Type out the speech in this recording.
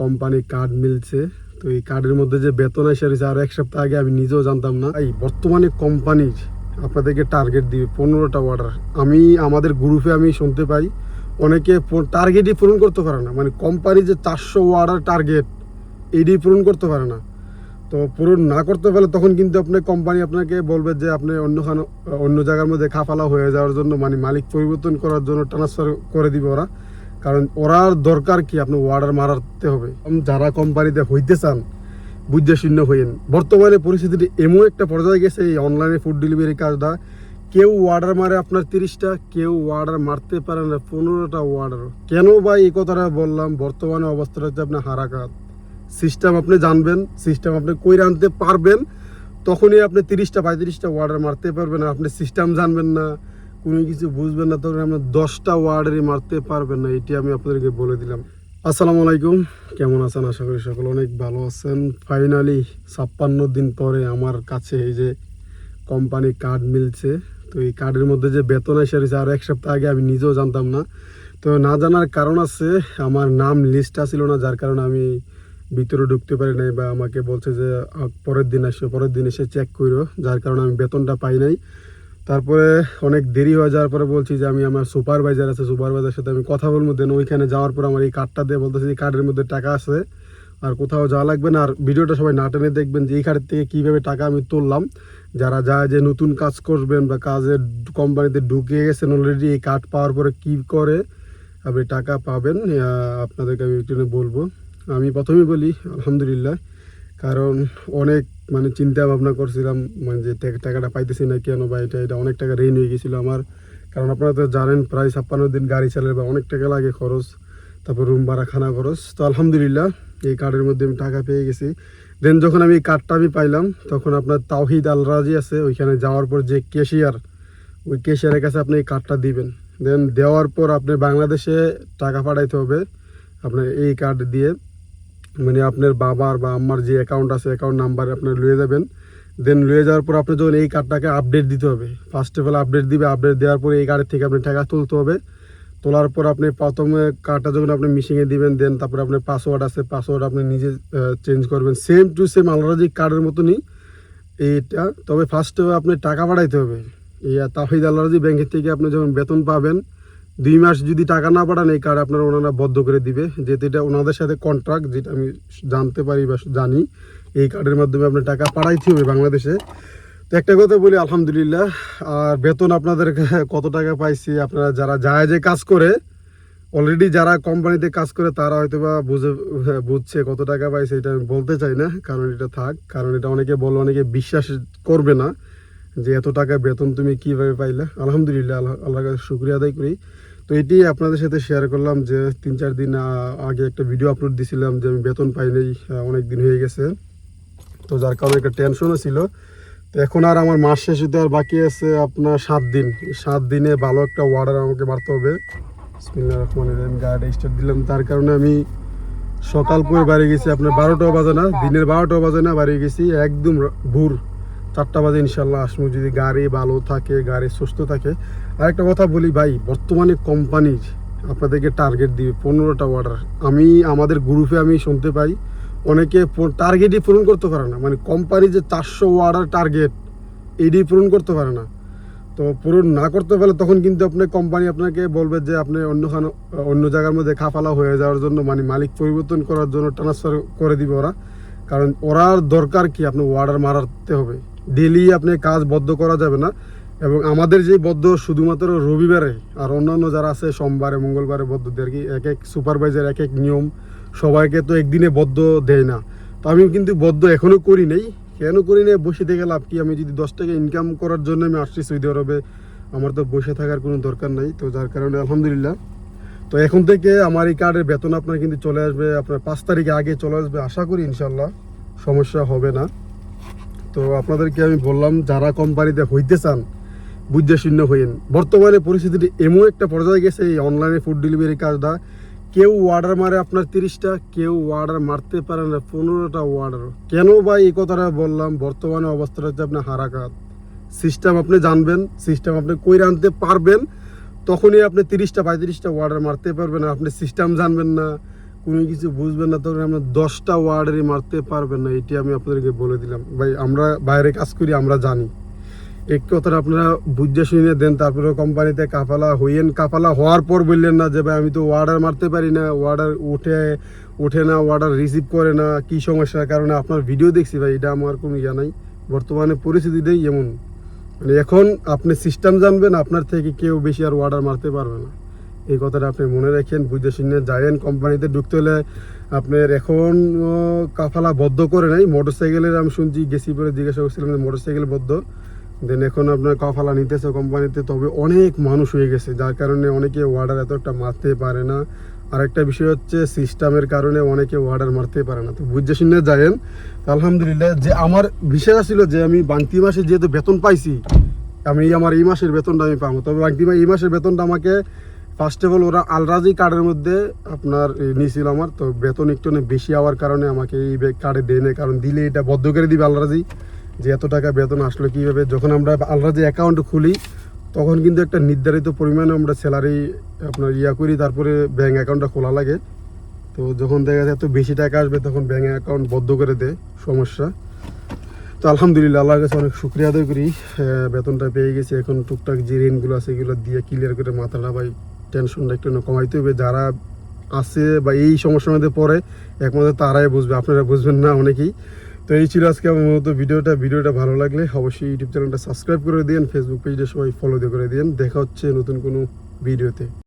Company card মিলছে। তো এই কার্ডের মধ্যে যে বেতন এসে রয়েছে, আর এক সপ্তাহ আগে আমি নিজেও জানতাম না। এই বর্তমানে কোম্পানির আপনাদেরকে টার্গেট দিবে পনেরোটা অর্ডার আমি, আমাদের গ্রুপে আমি শুনতে পাই, অনেকে টার্গেটই পূরণ করতে পারে না। মানে কোম্পানি যে চারশো অর্ডার টার্গেট এডি পূরণ করতে পারে না। তো পূরণ না করতে পারলে তখন কিন্তু আপনার কোম্পানি আপনাকে বলবে যে আপনি অন্যখানে, অন্য জায়গার মধ্যে খাফালা হয়ে যাওয়ার জন্য মানে মালিক পরিবর্তন করার জন্য ট্রান্সফার করে দিবে ওরা। কারণ ওরার দরকার কি? আপনি অর্ডার মারাতে হবে। যারা কোম্পানিতে হইতে চান, বুঝতে শূন্য হইয়েন। বর্তমানে পরিস্থিতিটি এমন একটা পর্যায়ে গেছে, এই অনলাইনে ফুড ডেলিভারি কাজটা। কেউ অর্ডার মারে আপনার তিরিশটা, কেউ অর্ডার মারতে পারে না, পনেরোটা অর্ডার কেন ভাই এই কথাটা বললাম? বর্তমানে অবস্থাটা হচ্ছে আপনার হারাকাত সিস্টেম আপনি জানবেন সিস্টেম আপনি কইরে আনতে পারবেন, তখনই আপনি তিরিশটা, পঁয়ত্রিশটা অর্ডার মারতে পারবেন। আপনি সিস্টেম জানবেন না। কোনো কিছু বুঝবেন না, তখন আপনি দশটা ওয়ার্ডারই মারতে পারবেন না, এটি আমি আপনাদেরকে বলে দিলাম। আসসালামু আলাইকুম, কেমন আছেন? আশা করি সকল অনেক ভালো আছেন। ফাইনালি ছাপ্পান্ন দিন পরে আমার কাছে এই যে কোম্পানি কার্ড মিলছে। তো এই কার্ডের মধ্যে যে বেতন এসে রয়েছে, আর এক সপ্তাহ আগে আমি নিজেও জানতাম না। তো না জানার কারণ আছে, আমার নাম লিস্টটা ছিল না, যার কারণে আমি ভিতরে ঢুকতে পারি নাই বা আমাকে বলছে যে পরের দিন আসবে পরের দিন এসে চেক করো যার কারণে আমি বেতনটা পাই নাই। তারপরে অনেক দেরি হয়ে যাওয়ার পরে বলছি যে আমি আমার সুপারভাইজার আছে সুপারভাইজার সাথে আমি কথা বলব দেন ওইখানে যাওয়ার পর আমার এই কার্ডটা দিয়ে বলতেছে এই কার্ডের মধ্যে টাকা আছে, আর কোথাও যাওয়া লাগবে না। আর ভিডিওটা সবাই না টেনে দেখবেন যে এই কার্ডের থেকে কীভাবে টাকা আমি তুললাম। যারা যায় যে নতুন কাজ করবেন বা কাজের কোম্পানিতে ঢুকে গেছেন অলরেডি এই কার্ড পাওয়ার পরে কী করে আপনি টাকা পাবেন আপনাদেরকে আমি একটু বলব। আমি প্রথমেই বলি, আলহামদুলিল্লাহ, কারণ অনেক মানে চিন্তা ভাবনা করছিলাম মানে যে টাকা- টাকাটা পাইতেছি না কেন বা এটা এটা অনেক টাকা ঋণ হয়ে গেছিল আমার। কারণ আপনারা তো জানেন, প্রায় ছাপ্পান্ন দিন গাড়ি চালালে বা অনেক টাকা লাগে খরচ, তারপর রুম ভাড়া, খানা খরচ। তো আলহামদুলিল্লাহ, এই কার্ডের মধ্যে আমি টাকা পেয়ে গেছি। দেন যখন আমি এই কার্ডটা আমি পাইলাম, তখন আপনার তাওহিদ আল রাজি আছে, ওইখানে যাওয়ার পর যে ক্যাশিয়ার ওই ক্যাশিয়ারের কাছে আপনি এই কার্ডটা দিবেন। দেন দেওয়ার পর আপনি বাংলাদেশে টাকা পাঠাইতে হবে, আপনার এই কার্ড দিয়ে। মানে আপনার বাবার বা আম্মার যে অ্যাকাউন্ট আছে অ্যাকাউন্ট নাম্বার আপনার লুয়ে যাবেন। দেন লুয়ে যাওয়ার পর আপনি যখন এই কার্ডটাকে আপডেট দিতে হবে ফার্স্ট অফ অল আপডেট দিবে আপডেট দেওয়ার পরে এই কার্ডের থেকে আপনি টাকা তুলতে হবে। তোলার পর আপনি প্রথমে কার্ডটা যখন আপনি মিশিংয়ে দিবেন দেন তারপরে আপনার পাসওয়ার্ড আছে পাসওয়ার্ড আপনি নিজে চেঞ্জ করবেন। সেম টু সেম আলাদা যে কার্ডের মতনই এইটা। তবে ফার্স্টে আপনি টাকা পাঠাইতে হবে। এই তাহিদ আল্লাহজি ব্যাংকের থেকে আপনি যখন বেতন পাবেন দুই মাস যদি টাকা না পাঠান এই কার্ড আপনারা ওনারা বদ্ধ করে দিবে। যেহেতু এটা ওনাদের সাথে কন্ট্রাক্ট যেটা আমি জানতে পারি বা জানি, এই কার্ডের মাধ্যমে আপনার টাকা পাঠাইতে হবে বাংলাদেশে। তো একটা কথা বলি, আলহামদুলিল্লাহ, আর বেতন আপনাদের কত টাকা পাইছি, আপনারা যারা যায় যে কাজ করে অলরেডি যারা কোম্পানিতে কাজ করে, তারা হয়তো বা বুঝে, বুঝছে কত টাকা পাইছে, এটা আমি বলতে চাই না, কারণ এটা থাক, কারণ এটা অনেকে বলো, অনেকে বিশ্বাস করবে না। যে এত টাকা বেতন তুমি কীভাবে পাইলে? আলহামদুলিল্লাহ, আল্লাহ, আল্লাহর কাছে শুক্রিয়া আদায় করি। তো এটি আপনাদের সাথে শেয়ার করলাম যে তিন, চার দিন আগে একটা ভিডিও আপলোড দিছিলাম যে আমি বেতন পাই নাই অনেক দিন হয়ে গেছে। তো যার কারণে একটা টেনশনও ছিল। তো এখন আর আমার মাস শেষ হতে আর বাকি আছে আপনার সাত দিন। সাত দিনে ভালো একটা অর্ডার আমাকে মারতে হবে। গাড়িটা স্টার্ট দিলাম। তার কারণে আমি সকাল করে বাড়ি গেছি আপনার বারোটাও বাজে না, দিনের বারোটাও বাজে না, বাড়ি গেছি একদম ভোর। চারটা বাজে ইনশাল্লাহ আসমু যদি গাড়ি ভালো থাকে, গাড়ি সুস্থ থাকে। আরেকটা কথা বলি ভাই, বর্তমানে কোম্পানির আপনাদেরকে টার্গেট দিবে পনেরোটা অর্ডার আমি, আমাদের গ্রুপে আমি শুনতে পাই, অনেকে টার্গেটই পূরণ করতে পারে না। মানে কোম্পানি যে চারশো অর্ডার টার্গেট এডি পূরণ করতে পারে না। তো পূরণ না করতে পারলে তখন কিন্তু আপনি কোম্পানি আপনাকে বলবে যে আপনি অন্যখানে, অন্য জায়গার মধ্যে খাফালা হয়ে যাওয়ার জন্য মানে মালিক পরিবর্তন করার জন্য ট্রান্সফার করে দিবে ওরা। কারণ ওরার দরকার কি? আপনি অর্ডার মারাতে হবে। ডেলি আপনি কাজ বদ্ধ করা যাবে না। এবং আমাদের যে বদ্ধ শুধুমাত্র রবিবারে আর অন্যান্য যারা আছে, সোমবারে, মঙ্গলবারে বদ্ধদের কি এক এক সুপারভাইজার এক এক নিয়ম, সবাইকে তো একদিনে বদ্ধ দেয় না। তো আমি কিন্তু বদ্ধ এখনও করি নাই। কেন করি নাই বসে থেকে লাভ কি? আমি যদি দশ টাকা ইনকাম করার জন্য আমি আসছি সৌদি আরবে, আমার তো বসে থাকার কোনো দরকার নাই। তো যার কারণে আলহামদুলিল্লাহ। তো এখন থেকে আমার এই কার্ডের বেতন আপনার কিন্তু চলে আসবে, আপনার পাঁচ তারিখে আগে চলে আসবে, আশা করি ইনশাল্লাহ সমস্যা হবে না। তো আপনাদেরকে আমি বললাম, যারা কোম্পানিতে হইতে চান, বুঝতে শূন্য হইয়েন। বর্তমানে পরিস্থিতিটি এমন একটা পর্যায়ে গেছে, এই অনলাইনে ফুড ডেলিভারি কাজটা। কেউ অর্ডার মারে আপনার তিরিশটা, কেউ অর্ডার মারতে পারে না, পনেরোটা অর্ডার কেন বা এই কথাটা বললাম? বর্তমানে অবস্থাটা হচ্ছে আপনার হারাকাত সিস্টেম আপনি জানবেন সিস্টেম আপনি কইরে আনতে পারবেন, তখনই আপনি তিরিশটা, পঁয়ত্রিশটা অর্ডার মারতে পারবেন। আপনি সিস্টেম জানবেন না। কোনো কিছু বুঝবেন না, তখন আপনার দশটা ওয়ার্ডেরই মারতে পারবেন না, এটি আমি আপনাদেরকে বলে দিলাম। ভাই, আমরা বাইরে কাজ করি, আমরা জানি। এক কথাটা আপনারা বুঝে শুনে দেন তারপরে কোম্পানিতে কাফালা হইয়েন, কাফালা হওয়ার পর বললেন না যে, ভাই, আমি তো অর্ডার মারতে পারি না অর্ডার উঠে, ওঠে না অর্ডার রিসিভ করে না, কি সমস্যার কারণে আপনার ভিডিও দেখছি ভাই, এটা আমার কোনো ইয়া নাই, বর্তমানে পরিস্থিতিটাই এমন। মানে এখন আপনি সিস্টেম জানবেন, আপনার থেকে কেউ বেশি আর অর্ডার মারতে পারবে না। এই কথাটা আপনি মনে রাখেন, বুঝে শুনে কোম্পানিতে ঢুকতে হলে আপনার এখন কাফালা বদ্ধ করে নাই। মোটর সাইকেলের আমি শুনছি, গেছি পরে জিজ্ঞাসা করছিলাম যে মোটর সাইকেল বদ্ধ। দেন এখন আপনার কাফালা নিতেছে কোম্পানিতে, তবে অনেক মানুষ হয়ে গেছে, যার কারণে অনেকে ওয়ার্ডার এত একটা মারতে পারে না। আরেকটা বিষয় হচ্ছে, সিস্টেমের কারণে অনেকে ওয়ার্ডার মারতে পারে না। তো বুঝে শুনে যায়েন আলহামদুলিল্লাহ, যে আমার বিষয় ছিল যে আমি বাংতি মাসে যেহেতু বেতন পাইছি, আমি আমার এই মাসের বেতনটা আমি পাবো। তবে বাংতি এই মাসের বেতনটা আমাকে ফার্স্ট অফ অল ওরা আলরাজি কার্ডের মধ্যে আপনার নিয়েছিল আমার, তো বেতন একটু বেশি হওয়ার কারণে আমাকে এই কার্ডে দেয় না কারণ দিলে এটা বদ্ধ করে দিবে আলরাজি। যে এত টাকা বেতন আসলো কীভাবে? যখন আমরা আলরাজি অ্যাকাউন্ট খুলি, তখন কিন্তু একটা নির্ধারিত পরিমাণে আমরা স্যালারি আপনার ইয়া করি, তারপরে ব্যাঙ্ক অ্যাকাউন্টটা খোলা লাগে। তো যখন দেখা যায় এত বেশি টাকা আসবে, তখন ব্যাঙ্ক অ্যাকাউন্ট বদ্ধ করে দেয়, সমস্যা। তো আলহামদুলিল্লাহ, আল্লাহর কাছে অনেক শুক্রিয়া আদায় করি। বেতনটা পেয়ে গেছি। এখন টুকটাক যে ঋণগুলো আছে, এগুলো দিয়ে ক্লিয়ার করে মাথাটা ভাই টেনশনটা একটু কমাইতে হবে। যারা আছে বা এই সমস্যার মধ্যে পড়ে, একমাত্র তারাই বুঝবে, আপনারা বুঝবেন না অনেকেই। তো এই ছিল আজকে আমার মতো ভিডিওটা। ভিডিওটা ভালো লাগলে অবশ্যই ইউটিউব চ্যানেলটা সাবস্ক্রাইব করে দিন ফেসবুক পেজটা সবাই ফলো করে দিন দেখা হচ্ছে নতুন কোনো ভিডিওতে।